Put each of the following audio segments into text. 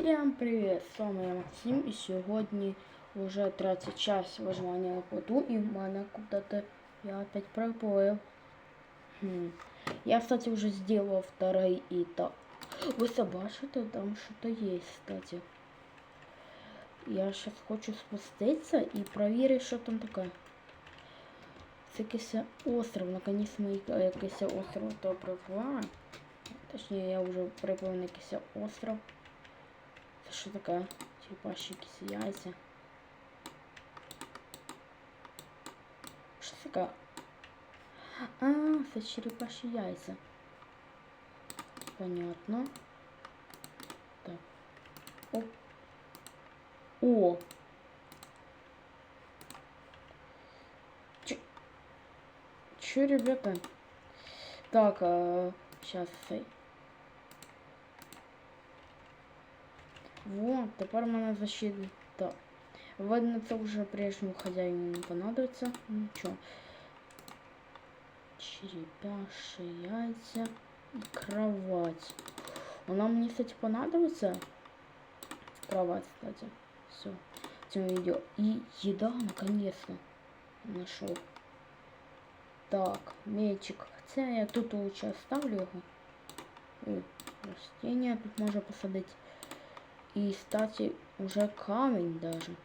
Всем привет! З вами я Максим і сьогодні вже третій час виживання на плоту і в мене куда-то я опять проплыл. Хм. Я, кстати, уже сделал второй этап. Вы собачите, там что-то есть, кстати. Я сейчас хочу спуститься и проверить, що там таке. Це якийсь остров, наконец ми якийсь остров то приплили. Точніше, я вже приплив на якийсь остров. Це що таке? Черепаші якісь яйця. Що це таке? А, це черепаші яйця. Понятно. Так. Оп. О! Ч... Чё, ребята? Так, а, сейчас. Вот, тепер в мене защита. Видно, це вже прежньому хазяїну не понадобиться. Нічого. Черепаші яйця і кровать. Вона мені, кстати, понадобится. Кровать, кстати. Все. В цьому відео. І еда, наконец-то. Нашел. Так, мечик. Хотя я тут лучше оставлю його. Ой, растения тут можна посадити. И, кстати, уже камень даже.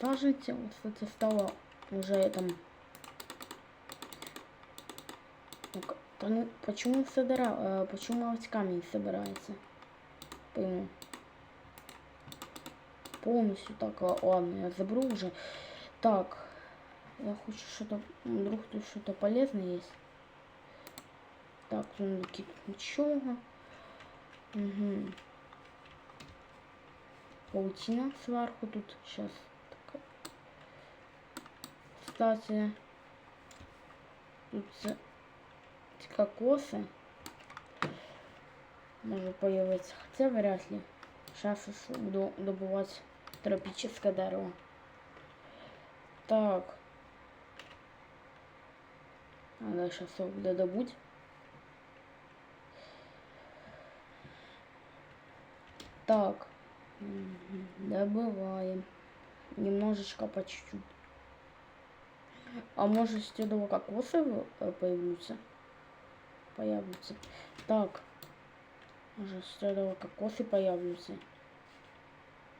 Саженцы, кстати, стало уже там... Почему собира... э, почему вот камень собирается? Пойму. Полностью так, ладно, я заберу уже. Так, я хочу что-то... Вдруг тут что-то полезное есть. Так, сундуки ничего. Угу. Паутина сверху тут сейчас. Кстати, тут ці кокосы. Может появиться. Хотя вряд ли. Сейчас буду добывать тропическое дерево. Так. Надо сейчас его добыть. Так, мгм, добываем. Немножечко по чуть-чуть. А может с этого кокосы в- э, появятся? Появятся. Так. Может с этого кокосы появятся?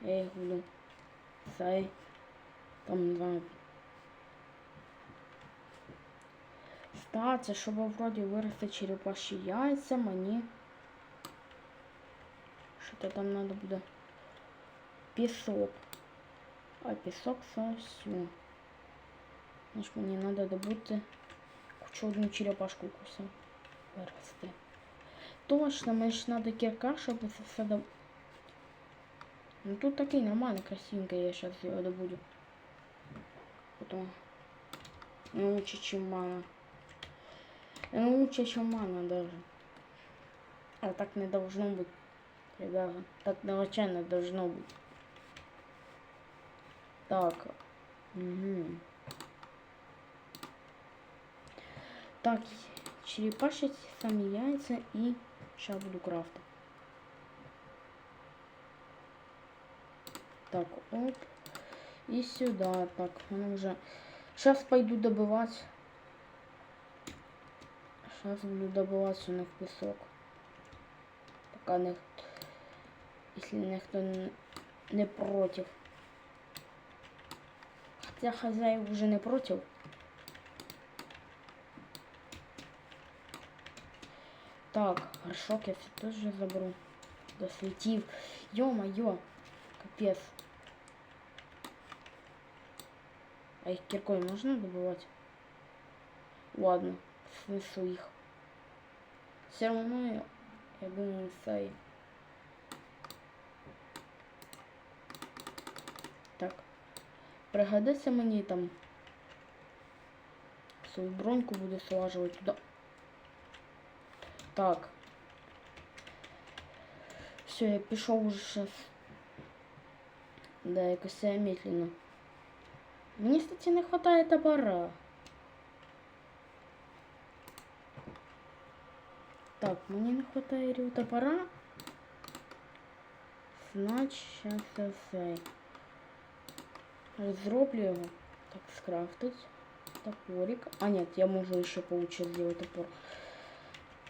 Я их буду. Сай. Там два. Кстати, щоб вроді вирости черепаші яйця, мені Что-то там надо буде. Песок. А песок все. Значит, мені надо добути хочу одну черепашку кусав. Вирости. Точно, мені ж надо кирка, щоб це все доб... Ну тут такий нормальний, красивенький, я сейчас його добуду. Потом. Ну, лучше, чем мана. Ну, лучше, чем мана даже. А так не должно быть. Ребята, так начально должно быть. Так. Угу. Так, черепашить сами яйца и сейчас буду крафтить. Так, оп. И сюда. Так, она уже... Сейчас пойду добывать. Сейчас буду добывать у них песок. Пока них если ніхто н- не против. Хотя хозяев уже не против. Так, горшок я все тоже заберу. Досветив. Ё-моё. Капец. А их киркой можно добывать? Ладно, снесу их. Все равно я, я думаю, сай. Пригодиться мені там. Свою броньку буду слаживать туда. Так. Все, я пішов уже сейчас. Да, якось я медленно. Мені, кстати, не хватає топора. Так, мені не хватає рів топора. Значить, сейчас я. Зроблю його. Так, скрафтить. Топорик. А нет, я можу еще получить сделать топор.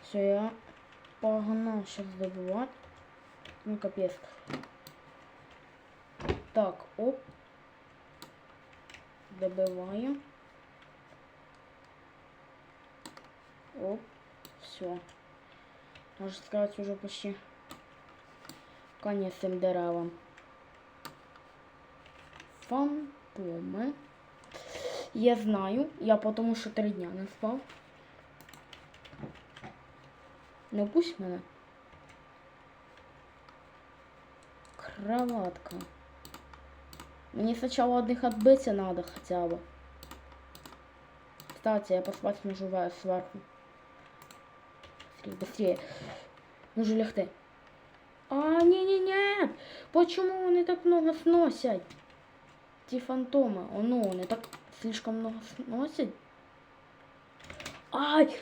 Все, я погнал сейчас добывать. Ну, капец. Так, оп. Добываем. Оп. Все. Можно сказать, уже почти конец этим деревам. Фантомы. Я знаю, я потому що три дня не спав. Не пусть мене. Кроватка. Мне сначала от них отбиться надо хотя бы. Кстати, я поспать можу ве- сверху. Быстрее, быстрее. Нужно лягти. А, не-не-не! Почему они так много сносят? Ті фантоми. Оно, вони так слишком много сносять. Ай!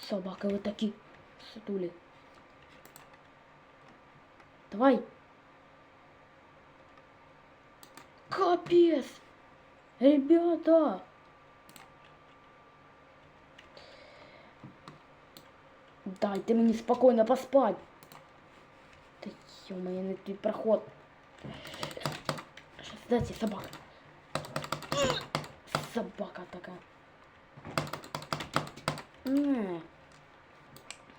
Собаки ви такі сутулі. Давай. Капец! Ребята! Дайте мені спокійно поспать. Та ё-моё, не твій проход. Дайте собака. Собака така. Не.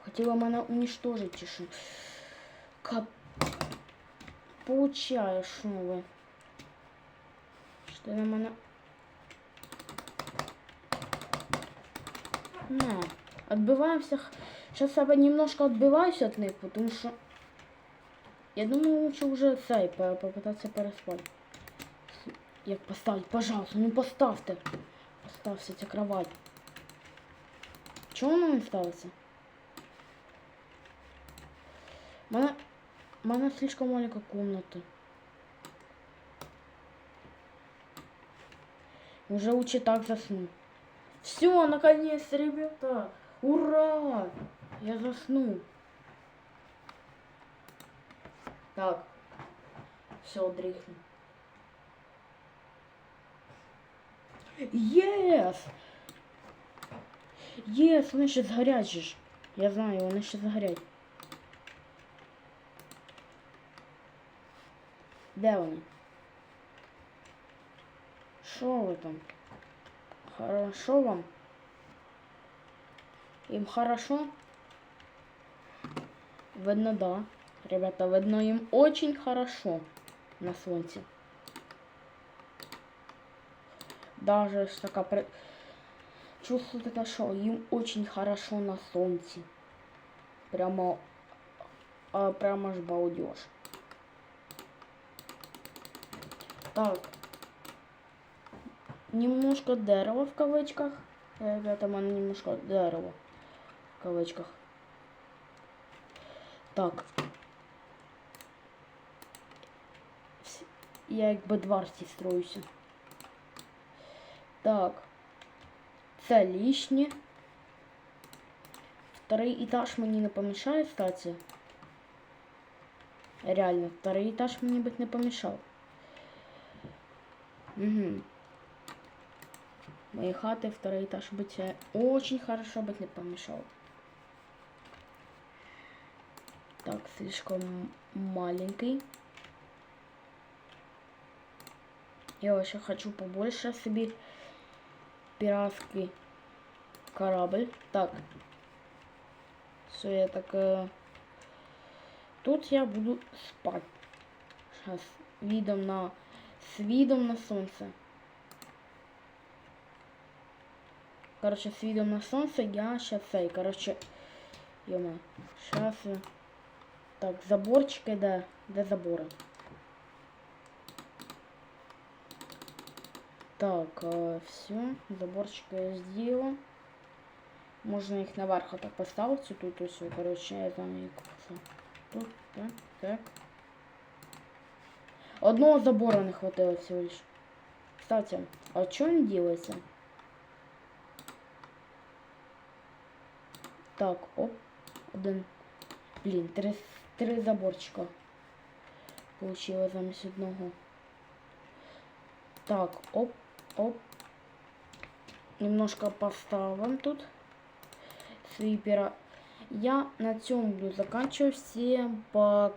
Хотіла мене уничтожить що. Кап... Получаю, що ви. Що ти на мене... Не. Отбиваемся. Сейчас я немножко отбиваюсь от них, потому что я думаю, лучше уже по- попытаться переспать. Як поставить, пожалуйста, ну поставьте. Поставьте ця кровать. Чого вона не ставиться? У мене, слишком маленька комната. Уже лучше так засну. Все, наконец, ребята! Ура! Я заснул. Так. Все, дрыхну. Єс! Єс, вони ще згорять. Я знаю, вони ще згорять. Де вони? Що ви там? Хорошо вам? Им хорошо? Видно, да. Ребята, видно, им очень хорошо на солнце. Даже ж така при... Чувствую это что им очень хорошо на солнце. Прямо, а, прямо аж балдеж. Так. Немножко дерева в кавычках. Ребята, у мене немножко дерева в кавычках. Так. Я якби дворці строюся. Так. Це лишнє. Второй этаж мені не помішає, кстати. Реально, второй этаж мені би не помішав. Угу. Моей хаты второй этаж быть э, очень хорошо быть не помешал. Так, слишком маленький. Я вообще хочу побольше себе пиратский корабль. Так. Все, я так... э, Тут я буду спать. Сейчас. Видом на... С видом на солнце. Короче, с видом на солнце я сейчас цей, короче, ё сейчас. Так, заборчики, да, де заборы. Так, все, заборчики я сделала. Можно их наверх так поставить, тут и все, короче, знаю, як це. Тут, так, так. Одного забора не хватило всего лишь. Кстати, а что он делается? Так, оп, один. Блін, три, три заборчика. Получилось замість одного. Так, оп, оп. Немножко поставим тут. Свипера. Я на цьому буду заканчивать. Всем пока.